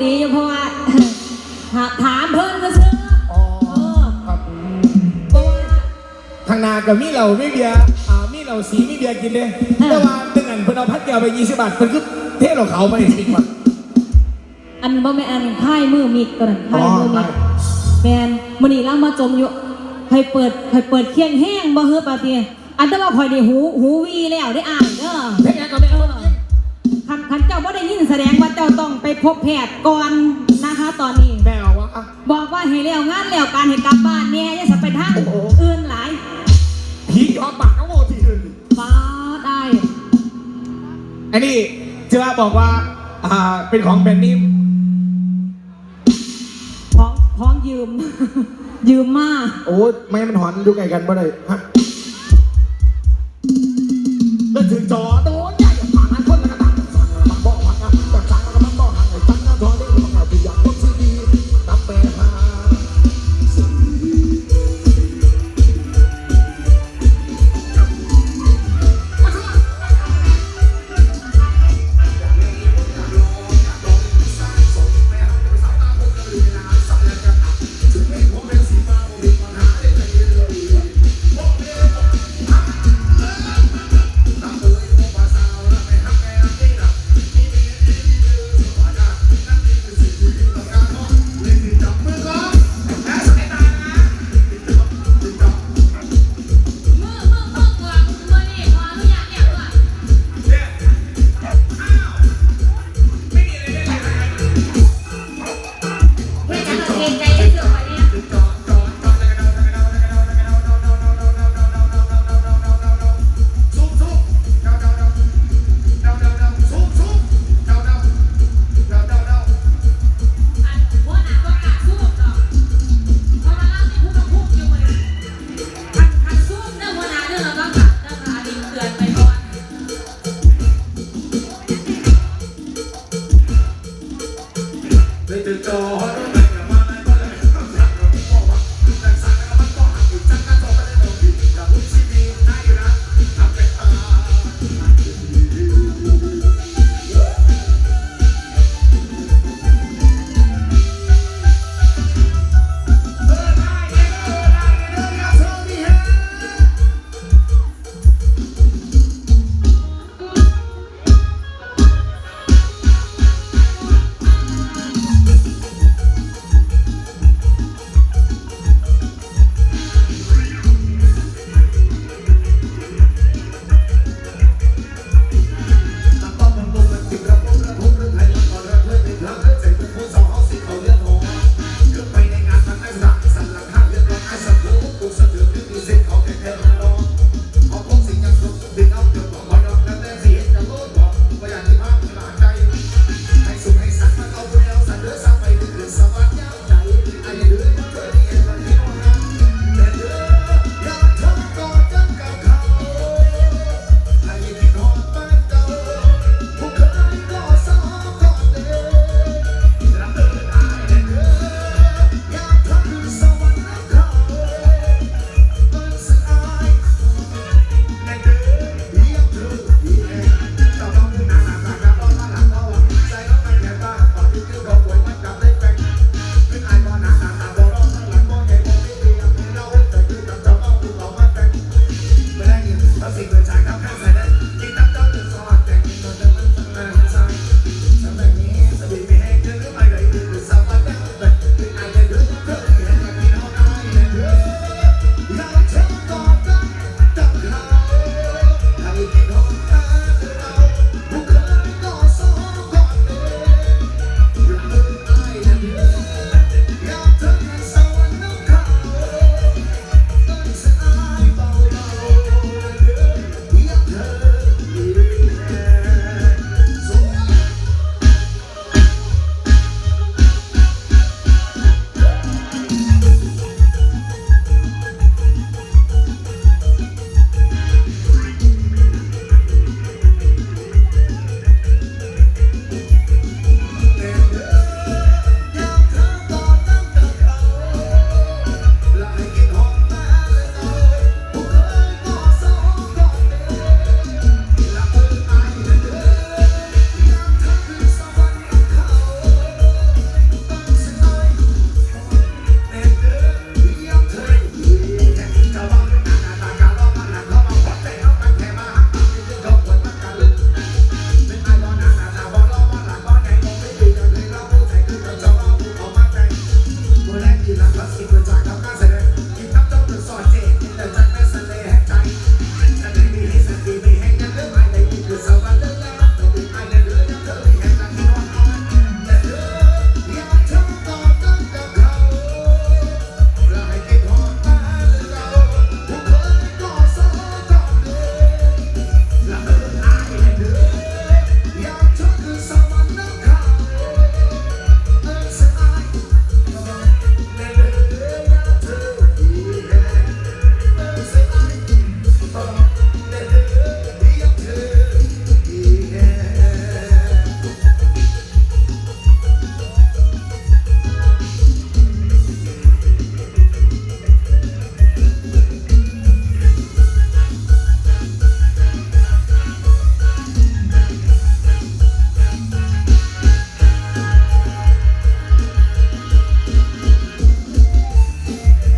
ดดีอยู่เพราะว่าถาถามเพิ่นก็ซื้ออ๋อเออครับเพราะว่าทางนากับมีเหล่ามีเบียร์อ่ามีเหล่าสีมีเบียร์กินเลยแต่ว่าตึงอันเพิ่นเอาพัดแก้วไป20บาทเพิ่นคือเทเหล่าเขาไปสิบบาทอันบ่แม่นอันค่ายมือมิดตัวนั้นค่ายมือมิดอ๋อแม่นมื้อนี้เรามาจมอยู่ให้เปิดให้เปิดเคียงแห้งบ่เฮือปาเตียอันแต่ว่าข่อยได้หูหูวีแล้วได้อ่านเด้อเท่งานก็ไม่เอาคันคันเจ้าบ่ได้ยินแสดงว่าเจ้าต้องไปพบแพทย์ก่อนนะคะ ตอนนี้ แม่เอาวะอะ บอกว่าให้แล้วงานแล้วการให้กลับบ้านแน่อย่าสะไปทางโอ้โห อื่นหลายผียอมปากน้องโมทีอื่นฟ้าได้อันนี้เจ้าบอกว่า อ่า เป็นของแบรนด์นิมพร้อมพร้อมยืม ยืมมาโอ้ยไม่ให้มันหอนดูไก่กันบ่ได้ฮะ